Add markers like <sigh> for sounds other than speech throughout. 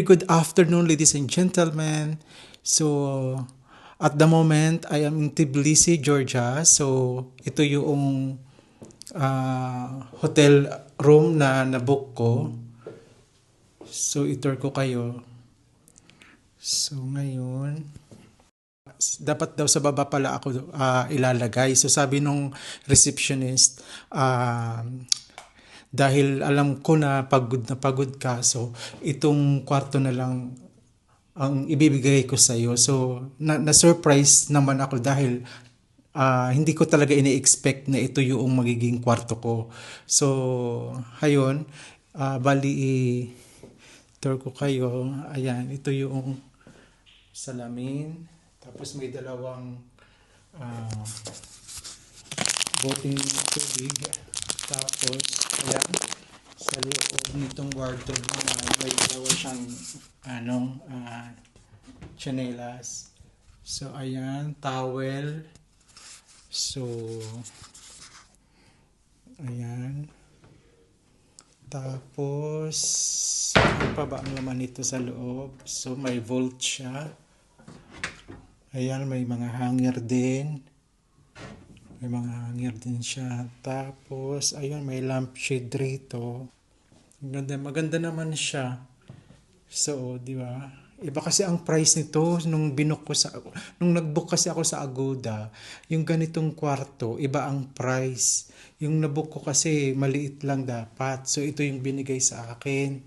Good afternoon, ladies and gentlemen. So, at the moment, I am in Tbilisi, Georgia. So, ito yung ah, hotel room na nabook ko. So, itour ko kayo. So, ngayon, dapat daw sa baba pala ako ah, ilalagay. So, sabi nung receptionist, ah, dahil alam ko na pagod na pagod ka, so itong kwarto na lang ang ibibigay ko sa iyo. So na, na-surprise naman ako dahil ah, hindi ko talaga ini-expect na ito yung magiging kwarto ko. So hayon, ah, bali i-tour ko kayo. Ayan, ito yung salamin. Tapos may dalawang ah, boting tubig. Tapos, ayan, sa loob nitong wardrobe na may dalawa siyang, ano, ah, chanelas. So, ayan, towel. So, ayan. Tapos, ano pa ba ang laman nito sa loob? So, may vault siya. Ayan, may mga hanger din. May mga hanger din siya. Tapos, ayun, may lampshade rito. Maganda, maganda naman siya. So, di ba? Iba kasi ang price nito nung binook ko sa nung nagbook kasi ako sa Agoda, yung ganitong kwarto, iba ang price. Yung nabook ko kasi maliit lang dapat. So ito yung binigay sa akin.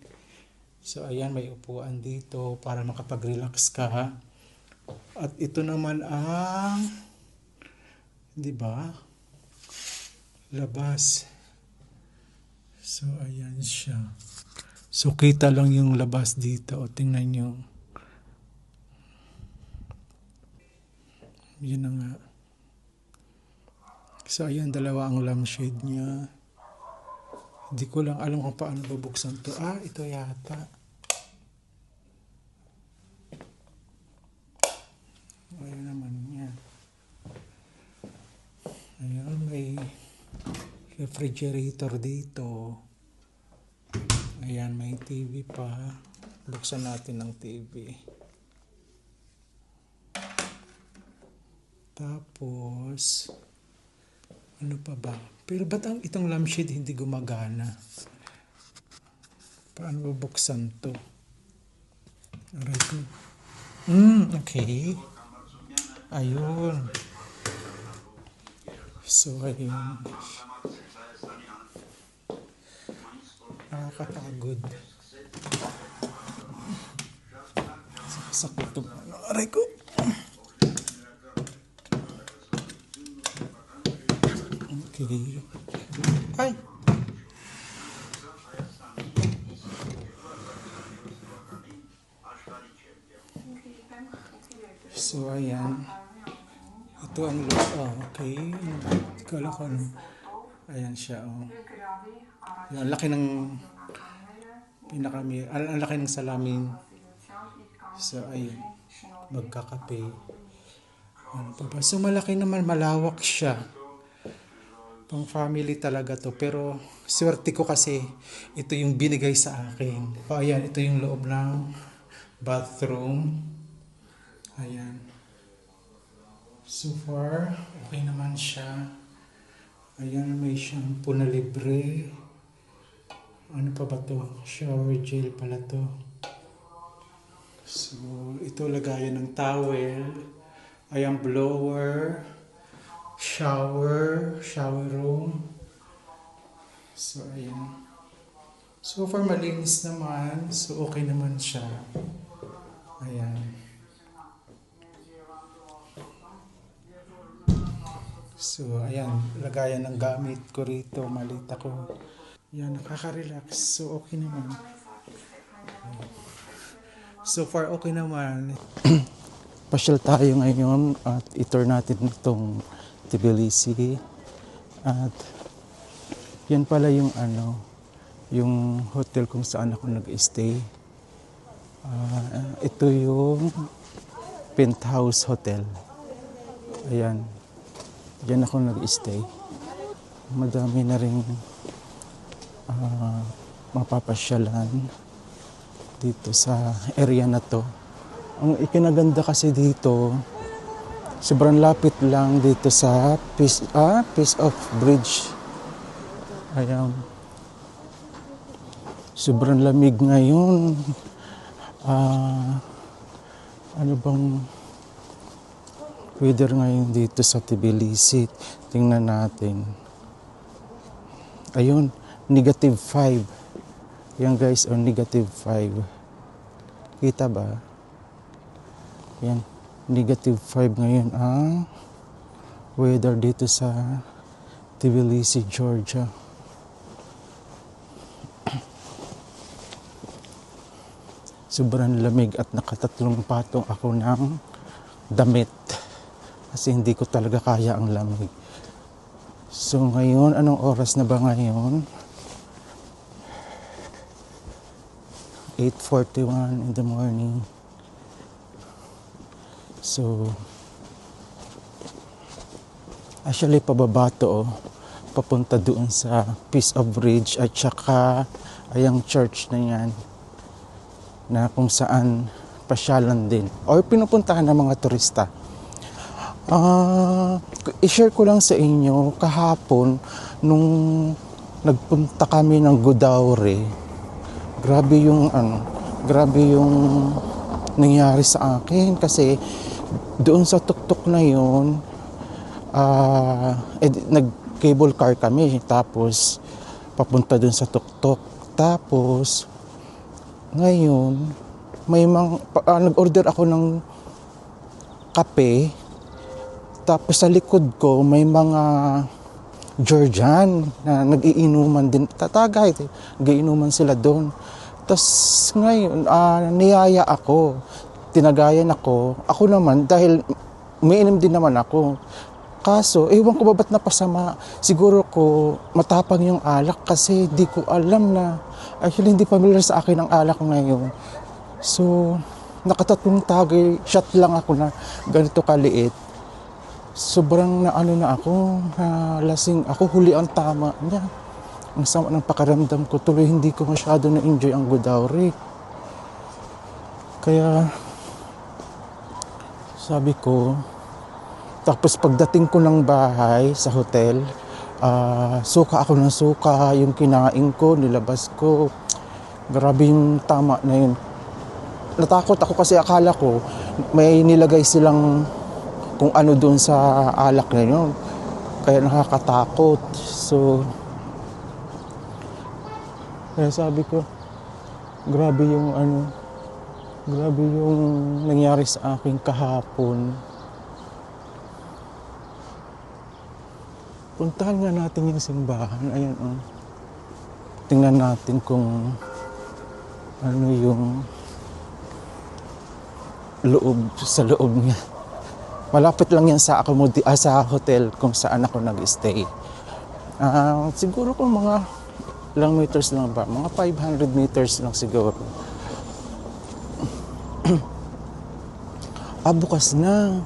So ayan, may upuan dito para makapag-relax ka. At ito naman ang 'di ba? Labas. So ayan siya. So kita lang yung labas dito. O tingnan nyo. Yun na nga. So ayan, dalawa ang lampshade niya. Hindi ko lang alam kung paano babuksan to. Ah, ito yata. Ayun naman yan. Ayan, may refrigerator dito. Ayan, may TV pa. Buksan natin ng TV. Tapos, ano pa ba? Pero ba't ang itong lampshade hindi gumagana? Paano bubuksan to? Aray ko. Hmm, okay. Ayun. So, ayun. Nakakapagod. Sakit to. Aray ko. Okay. Ay! So, ayan. Ito ang loob. Oh, okay. Kala ko ano. Ayan siya. Oh. Ang laki ng pinakami. Ang laki ng salamin. So, ayun. Magkakape. Ano pa ba? So, malaki naman. Malawak siya. Pang family talaga to. Pero, swerte ko kasi ito yung binigay sa akin. O, ayan. Ito yung loob ng bathroom. Ayan. So far, okay naman siya. Ayan, may shampoo na libre. Ano pa ba to? Shower gel pala to. So, ito lagayan ng towel. Ayan, blower. Shower. Shower room. So, ayan. So far, malinis naman. So, okay naman siya. Ayan. So, ayan, lagayan ng gamit ko rito, malit ako. Yan, nakaka-relax. So, okay naman. So far, okay naman. <clears throat> Pasyal tayo ngayon at itour natin itong Tbilisi. At yan pala yung ano, yung hotel kung saan ako nag-stay. Ah, ito yung penthouse hotel. Ayan. Diyan ako nag-stay. Madami na rin ah, mapapasyalan dito sa area na to. Ang ikinaganda kasi dito, sobrang lapit lang dito sa Peace, ah, Peace of Bridge. Ayan. Sobrang lamig ngayon. Ah, ano bang weather ngayon dito sa Tbilisi? Tingnan natin. Ayun, negative 5. Yan guys, oh, negative 5. Kita ba? Yan, negative 5 ngayon ang weather dito sa Tbilisi, Georgia. Sobrang lamig at nakatatlong patong ako ng damit. Kasi hindi ko talaga kaya ang lamig. So ngayon, anong oras na ba ngayon? 8.41 in the morning. So, actually pababa to, oh. papunta doon sa Peace of Bridge at saka ayang church na yan na kung saan pasyalan din or pinupuntahan ng mga turista. Ah, i-share ko lang sa inyo kahapon nung nagpunta kami ng Godauri. Grabe yung ano, grabe yung nangyari sa akin kasi doon sa tuktok na yun, ah, eh, nag-cable car kami tapos papunta doon sa tuktok. Tapos ngayon may pa- ah, nag-order ako ng kape tapos sa likod ko may mga Georgian na nagiinuman din. Tatagay, nagiinuman sila doon. Tapos ngayon, ah, niyaya ako. Tinagayan ako. Ako naman, dahil umiinom din naman ako. Kaso, ewan ko ba ba't napasama? Siguro ko matapang yung alak kasi di ko alam na actually hindi familiar sa akin ang alak ngayon. So, nakatatlong tagay, shot lang ako na ganito kaliit sobrang na ano na ako, na lasing ako, huli ang tama niya. Ang sama ng pakaramdam ko, tuloy hindi ko masyado na-enjoy ang Godauri. Kaya, sabi ko, tapos pagdating ko ng bahay sa hotel, ah, suka ako ng suka, yung kinain ko, nilabas ko. Grabe yung tama na yun. Natakot ako kasi akala ko may nilagay silang kung ano doon sa alak na yun. Kaya nakakatakot. So, kaya sabi ko, grabe yung ano, grabe yung nangyari sa akin kahapon. Puntahan nga natin yung simbahan. Ayan, oh. Tingnan natin kung ano yung loob sa loob niya. Malapit lang yan sa accommod- ah, sa hotel kung saan ako nag-stay. Ah, siguro kung mga ilang meters lang ba? Mga 500 meters lang siguro. <clears throat> ah, bukas na.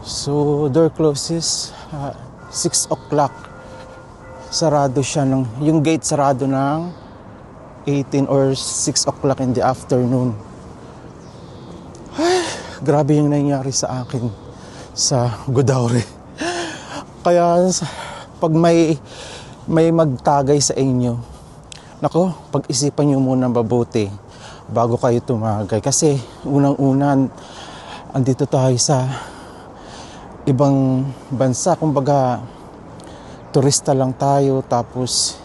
So, door closes ah, 6 o'clock. Sarado siya ng, yung gate sarado ng 18 or 6 o'clock in the afternoon grabe yung nangyari sa akin sa Godauri. Kaya pag may may magtagay sa inyo, nako, pag-isipan nyo muna mabuti bago kayo tumagay. Kasi unang-unan, andito tayo sa ibang bansa. Kumbaga, turista lang tayo tapos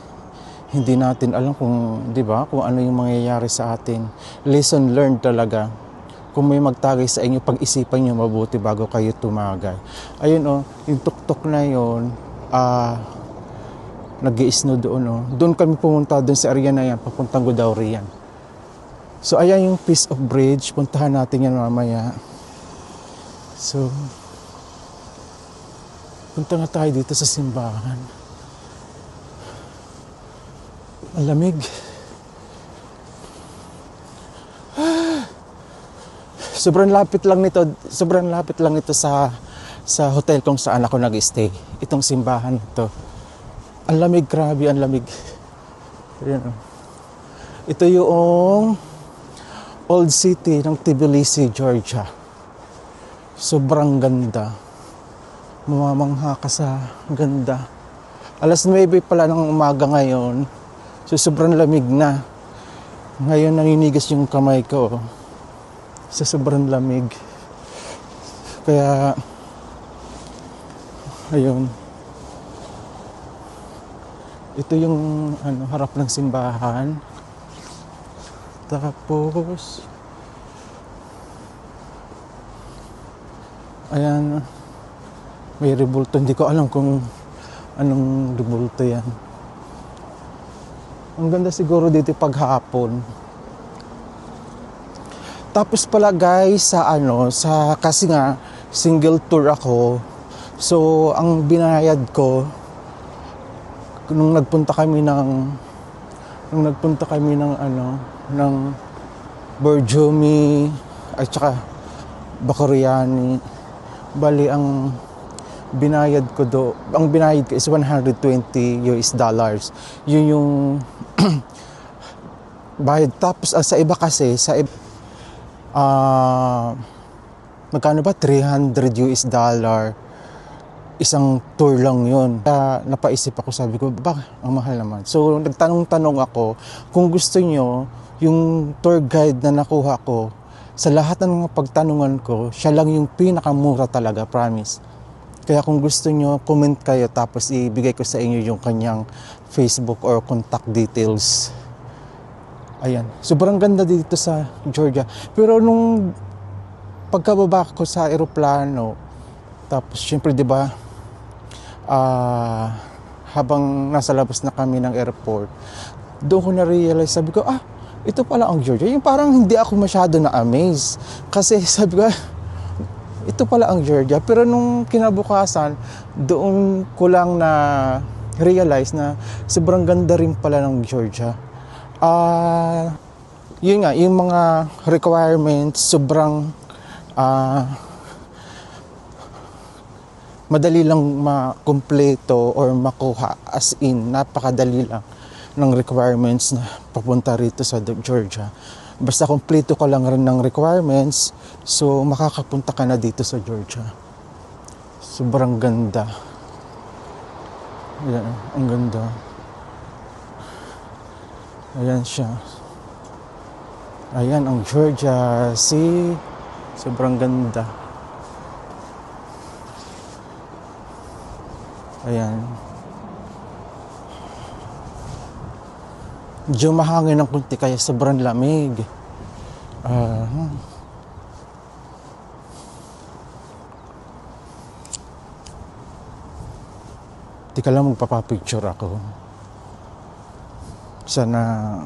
hindi natin alam kung, di ba, kung ano yung mangyayari sa atin. Lesson learned talaga kung may magtagay sa inyo, pag-isipan nyo mabuti bago kayo tumagay. Ayun oh, yung tuktok na yun, ah, nag snow doon oh. Doon kami pumunta doon sa area na yan, papuntang Godauri yan. So ayan yung piece of bridge, puntahan natin yan mamaya. So, punta na tayo dito sa simbahan. Ang lamig. Sobrang lapit lang nito, sobrang lapit lang ito sa sa hotel kung saan ako nag-stay. Itong simbahan to. Ang lamig, grabe, ang lamig. Oh. Ito yung old city ng Tbilisi, Georgia. Sobrang ganda. Mamamangha ka sa ganda. Alas 9 pala ng umaga ngayon. So sobrang lamig na. Ngayon naninigas yung kamay ko. Sa sobrang lamig. Kaya ayun. Ito yung ano harap ng simbahan. Tapos Ayan. May rebulto. Hindi ko alam kung anong rebulto yan. Ang ganda siguro dito pag hapon. Tapos pala guys sa ano, sa kasi nga single tour ako. So ang binayad ko nung nagpunta kami ng nung nagpunta kami ng ano ng Borjomi at saka Bakoriani bali ang binayad ko do ang binayad ko is 120 US dollars. Yun yung <clears throat> bayad. Tapos ah, sa iba kasi sa iba ah magkano ba 300 US dollar isang tour lang yun. Kaya napaisip ako, sabi ko, baka ang mahal naman. So, nagtanong-tanong ako, kung gusto nyo, yung tour guide na nakuha ko, sa lahat ng mga pagtanungan ko, siya lang yung pinakamura talaga, promise. Kaya kung gusto nyo, comment kayo tapos ibigay ko sa inyo yung kanyang Facebook or contact details. Ayan. Sobrang ganda dito sa Georgia. Pero nung pagkababa ko sa eroplano, tapos syempre 'di ba ah habang nasa labas na kami ng airport, doon ko na-realize, sabi ko, ah, ito pala ang Georgia. Yung parang hindi ako masyado na-amaze. Kasi <laughs> sabi ko, "Ah, ito pala ang Georgia. Pero nung kinabukasan, doon ko lang na realize na sobrang ganda rin pala ng Georgia. Ah, yun nga, yung mga requirements, sobrang ah, madali lang makumpleto or makuha as in napakadali lang ng requirements na papunta rito sa Georgia. Basta kumpleto ka lang rin ng requirements, so makakapunta ka na dito sa Georgia. Sobrang ganda. Ayan, ang ganda. Ayan siya. Ayan ang Georgia. See? Sobrang ganda. Ayan. Medyo ng kunti kaya sobrang lamig. Ah. Tika lang magpapapicture ako. Sana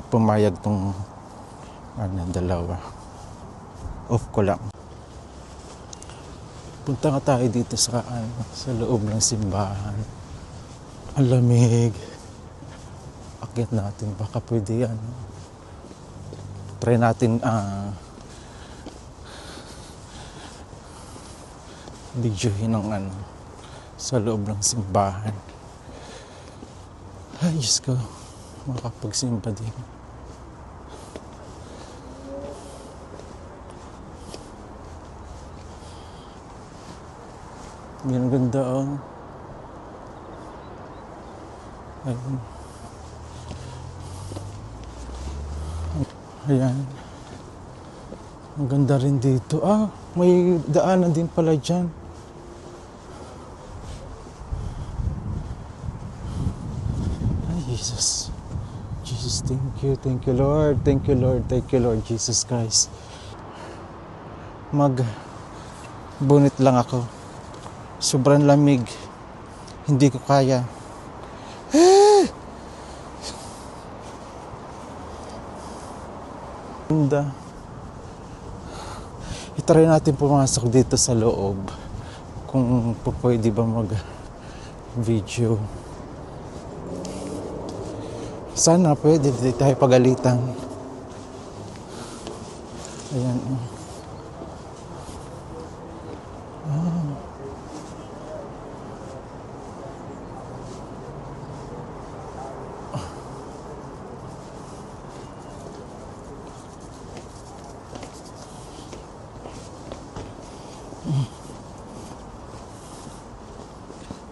pumayag tong ano, dalawa. Off ko lang. Punta nga tayo dito sa, ano, sa loob ng simbahan. Ang lamig. Akyat natin. Baka pwede yan. Try natin ah videohin ng ano sa loob ng simbahan. Ay, Diyos ko. Makapagsimba din. Yan ang ganda oh. Ayun. Ayan. Ang ganda rin dito. Ah, may daanan din pala dyan. Ay, Jesus. Jesus, thank you. Thank you, Lord. Thank you, Lord. Thank you, Lord Jesus Christ. Mag bunit lang ako. Sobrang lamig. Hindi ko kaya. Ganda. Itry natin pumasok dito sa loob. Kung pwede ba mag video. Sana pwede di tayo pagalitan. Ayan. Oh. Ah.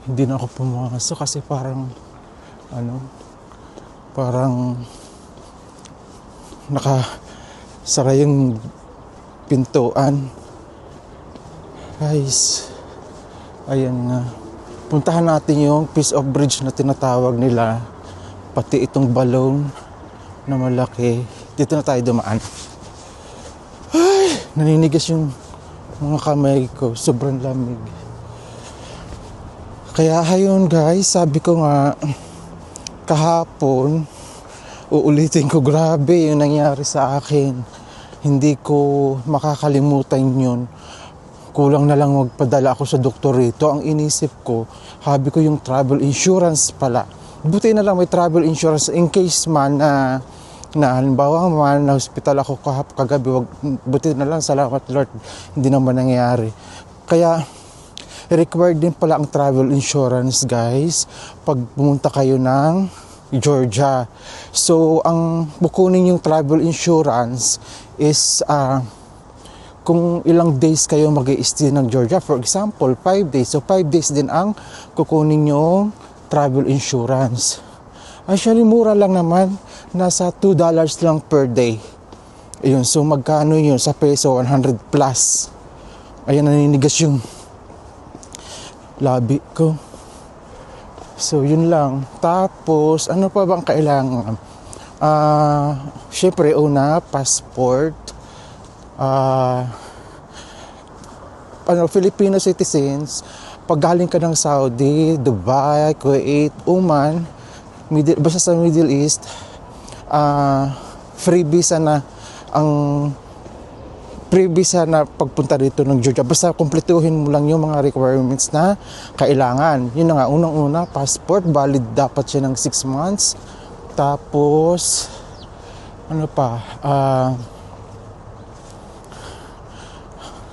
hindi na ako pumasok kasi parang ano parang naka sara yung pintuan. Guys, ayan nga. Puntahan natin yung piece of bridge na tinatawag nila. Pati itong balloon na malaki. Dito na tayo dumaan. Ay, naninigas yung mga kamay ko. Sobrang lamig. Kaya ayun guys, sabi ko nga kahapon uulitin ko grabe yung nangyari sa akin. Hindi ko makakalimutan yun. Kulang na lang magpadala ako sa doktor rito. Ang inisip ko, habi ko yung travel insurance pala. Buti na lang may travel insurance in case man na na halimbawa man na hospital ako kahap kagabi wag buti na lang salamat Lord hindi naman nangyayari kaya required din pala ang travel insurance guys pag pumunta kayo ng Georgia so ang bukunin yung travel insurance is ah, kung ilang days kayo mag stay ng Georgia. For example, 5 days. So 5 days din ang kukunin yung travel insurance. Actually, mura lang naman. Nasa $2 lang per day. Ayun, so magkano yun sa peso? 100 plus. Ayan, naninigas yung labi ko. So, yun lang. Tapos, ano pa bang kailangan? Ah, syempre, una, passport. Ah, ano, Filipino citizens, pag galing ka ng Saudi, Dubai, Kuwait, Oman, middle, basta sa Middle East, ah, free visa na ang free visa na pagpunta dito ng Georgia. Basta kumpletuhin mo lang yung mga requirements na kailangan. Yun na nga, unang-una, passport, valid dapat siya ng 6 months. Tapos, ano pa, ah,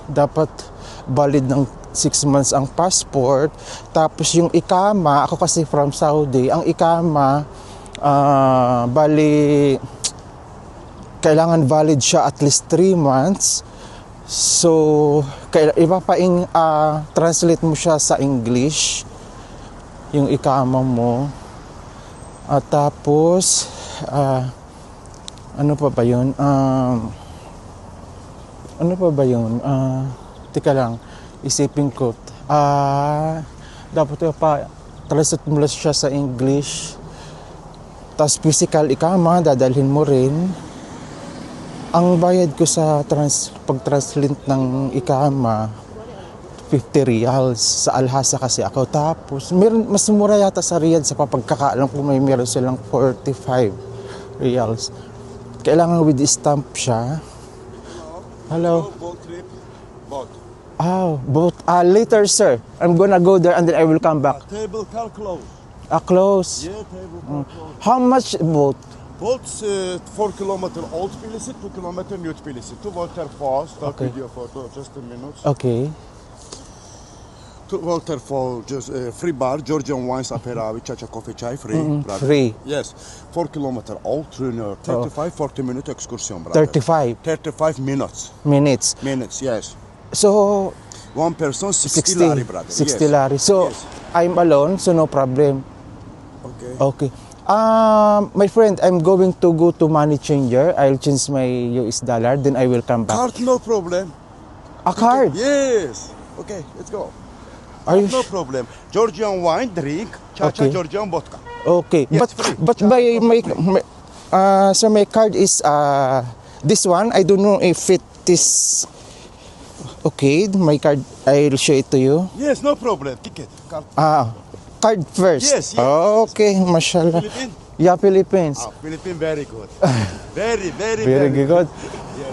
dapat valid ng 6 months ang passport. Tapos yung ikama, ako kasi from Saudi, ang ikama, ah, bali, kailangan valid siya at least 3 months. So, kaila- ipapaing ah, translate mo siya sa English, yung ikama mo. At tapos, ah, ano pa ba yun? Um, ano pa ba yun? Ah, tika lang, isipin ko. Ah, dapat pa translate mo siya sa English. Tapos physical ikama, dadalhin mo rin. Ang bayad ko sa trans, pag-translate ng ikama, 50 reals. Sa Alhasa kasi ako. Tapos, meron, mas mura yata sa Riyadh sa papagkakaalam ko may meron silang 45 reals. Kailangan with stamp siya. Hello. Boat trip, boat. Oh, both. Ah, later, sir. I'm gonna go there and then I will come back. Table car close. Ah, close. Yeah, table car close. How much boat? Boats uh, 4 kilometer old Tbilisi, 2 kilometer new Tbilisi. Two waterfalls, start Okay. video photo, just a minute. Okay. Two waterfall, just uh, free bar, Georgian wines, aperavi, chacha coffee chai, free. brother. Free. Yes, 4 kilometer old trainer, 35, 40 minute excursion, brother. 35 35 minutes. minutes. Minutes, yes. So, One person, 60, 60, lari, brother. 60 yes. lari. So, Yes. I'm alone, so no problem. Okay. Okay. Um, my friend, I'm going to go to money changer. I'll change my US dollar, then I will come back. Card, no problem. A card? Yes. Okay, let's go. Are you no problem. Georgian wine, drink, cha-cha Okay. Georgian vodka. Okay. Yes, but free. but my my, my uh, so my card is uh this one. I don't know if it is okay. My card. I'll show it to you. Yes, no problem. Ticket. Card. Ah, card first. Yes, yes. Okay, mashallah. Philippine? Yeah, Philippines. Ah, Philippine, very good. <laughs> very, very, Very good.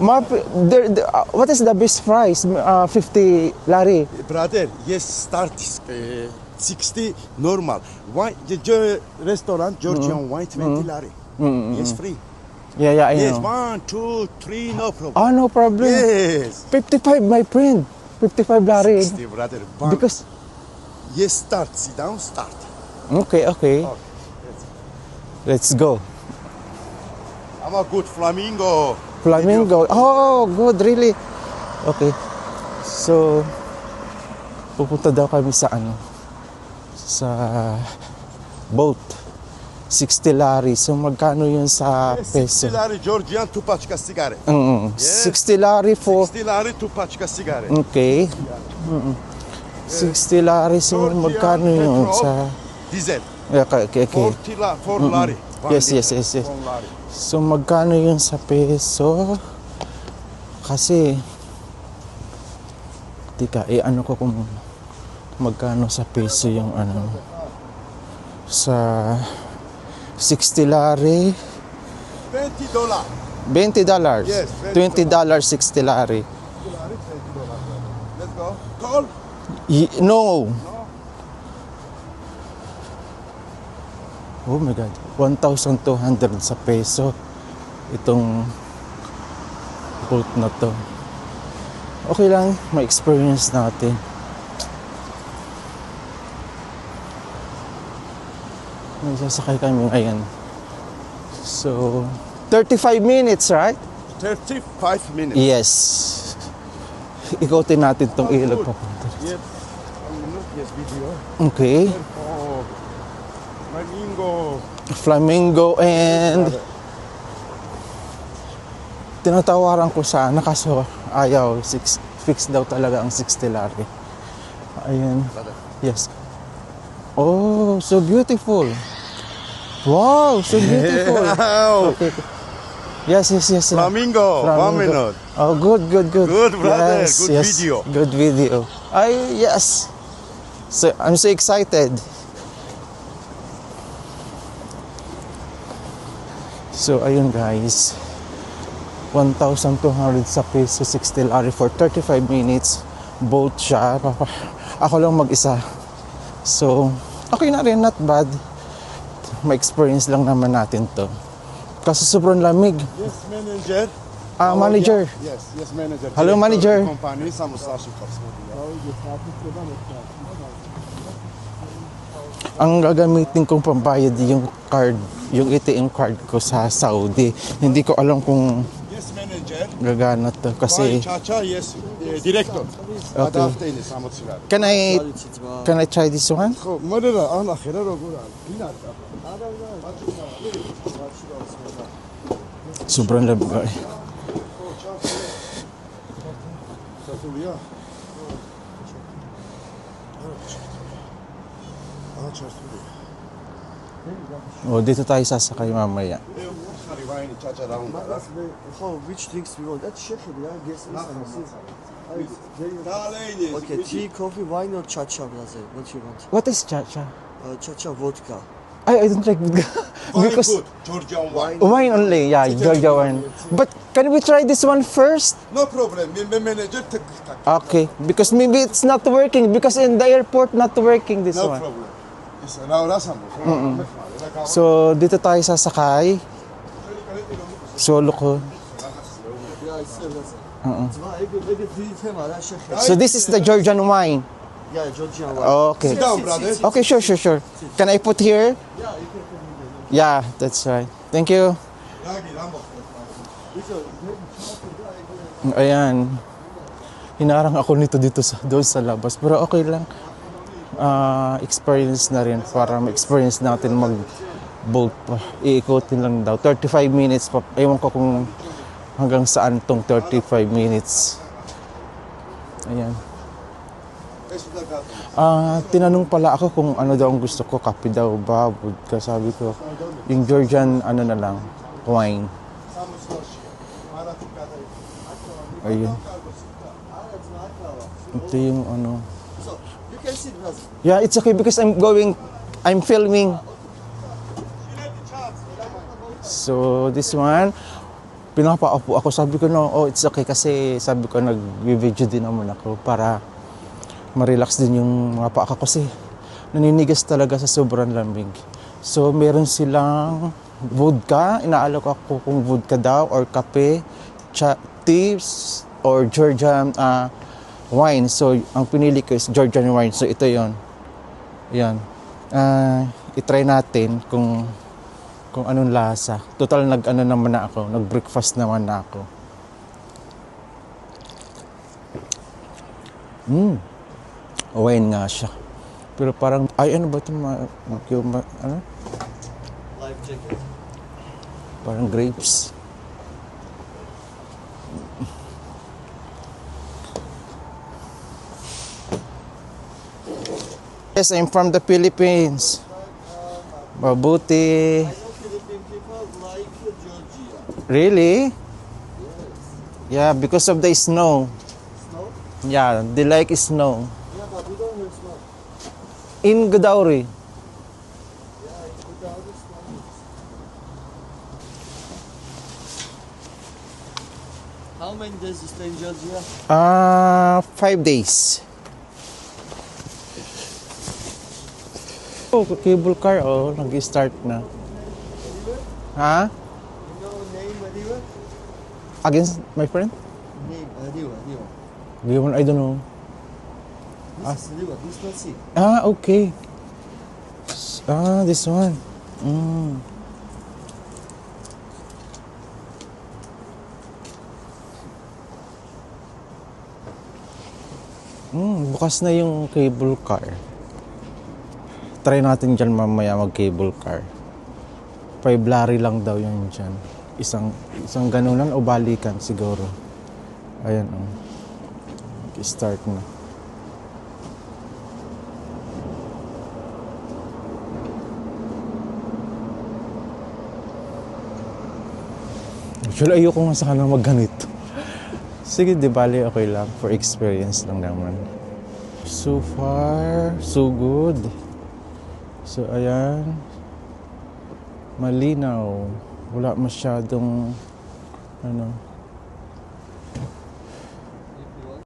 Ma, there, there, uh, what is the best price? Uh, 50 lari. Brother, yes, start is, uh, 60 normal. Wine, the Ge- restaurant, Georgian wine, 20 lari. Yes, free. Yeah, yeah, I Yes, know. one, two, three, no problem. Ah, no problem. Yes. 55, my friend. 55 lari. 60, brother. One. Because, yes, start. Sit down, start. okay, okay. Okay. Let's go. I'm a good flamingo. Flamingo. Oh, good, really. Okay. So, Pupunta daw kami sa ano, sa boat. 60 lari. So magkano yun sa peso? 60 lari Georgian, two paczka cigary. Mm, Yes. 60 lari for 60 lari, two paczka cigary. Okay. Mm-mm. 60 lari so Georgian magkano yun sa Diesel. Okay, okay, okay. 40 la, 4 lari. One Yes, yes, yes, yes. lari. So magkano yun sa peso? Kasi Tika, eh ano ko kung magkano sa peso yung ano sa 60 lari 20 dollar. 20 dollars Yes, 20 dollars 60 lari Let's go. Call. Y- no. Oh my god 1,200 sa peso. Itong boat na to. Okay lang ma-experience natin. May sasakay kami ngayon. So 35 minutes right? 35 minutes. yes. Ikotin natin tong ilog papunta Yes. Video. okay Oh. Flamingo. flamingo and tinatawaran ko sana kaso ayaw six, fix daw talaga ang 60 lari ayun yes oh so beautiful wow so beautiful <laughs> Wow. okay. yes yes yes yes. Flamingo. One Flamingo. minute. Oh, good, good, good. Good, brother. Yes, Good yes. video. Good video. Ay, yes. So, I'm so excited. So, ayun guys. 1,200 sa peso, 60 lari for 35 minutes. Boat siya. Papa- <laughs> Ako lang mag-isa. So, okay na rin, not bad. Ma-experience lang naman natin to. Kasi sobrang lamig. Yes, manager. Ah, Oh, manager. yeah. Yes, yes, manager. Hello, manager. of the Company, some Sashi ang gagamitin kong pambayad yung card, yung ATM card ko sa Saudi. Hindi ko alam kung yes, gagana to kasi... Chacha, yes, director. Okay. Can I, can I try this one? Sobrang labay. Oh, dito tayo sasakay mamaya. Rivayni Chacha round. Oh, which drinks we want? That's Sheffield, yeah? Guess this Okay, tea, coffee, wine or cha-cha, brother? What you want? What is cha-cha? Uh, cha-cha vodka. Ay, I don't like vodka. Because good. Georgian wine. wine only, yeah, Georgia wine. But can we try this one first? No problem. Ben, ben manager tık tak. Okay, because maybe it's not working because in the airport not working this No one. problem. Rasam. So, dito tayo sasakay. Solo ko. Yeah, it's uh, that's It's my ego, ego three tema, that's Sheffield. So, this is the Georgian wine. Yeah, Georgian wine. Okay. Sit down, brother. Okay, sure, sure, sure. Can I put here? Yeah, that's right. Thank you. Ayan. Hinarang ako nito dito sa doon sa labas. Pero okay lang. Ah, experience na rin para ma-experience natin mag boat pa. Iikotin lang daw. 35 minutes pa. Ewan ko kung hanggang saan tong 35 minutes. Ayan. Ah, tinanong pala ako kung ano daw ang gusto ko, kape daw ba, vodka. Sabi ko, yung Georgian, ano na lang, wine. Ayun. Ito yung ano. Can sit, brother. Yeah, it's okay because I'm going, I'm filming. So, this one, pinapaupo ako. Sabi ko, no, oh, it's okay kasi sabi ko, nag-video din naman ako para ma-relax din yung mga paa kasi naninigas talaga sa sobrang lamig. So, meron silang vodka. Inaalok ako kung vodka daw or kape, cha- tea, s- or Georgian ah, wine. So, ang pinili ko is Georgian wine. So, ito yon Yan. Ah, itry natin kung kung anong lasa. Total nag ano naman na ako, nag-breakfast naman na ako. Mm. wine nga siya. Pero parang, ay ano ba ito? Ma, yung ma- ano? Life jacket. Parang grapes. Yes, I'm from the Philippines. Mabuti. I know Philippine people like Georgia. Really? Yeah, because of the snow. Snow? Yeah, they like snow. Yeah, but we don't have snow. In Godauri. Yeah, the snow. How many days you stay in Georgia? Ah, five days. Oh, cable car, oh, nag-start na. Ha? You know name anywhere? Against my friend? Name anywhere, anywhere. Given, I don't know. This is river, this not sea. Ah, okay. Ah, this one. Mm. Mm, bukas na yung cable car. Try natin dyan mamaya mag-cable car. Five lari lang daw yun dyan. Isang, isang ganunan o balikan siguro. Ayan, oh. Start na. Actually, ayoko nga sa kanila magganito. Sige, di bali, okay lang. For experience lang naman. So far, so good. So, ayan. Malinaw. Wala masyadong, ano,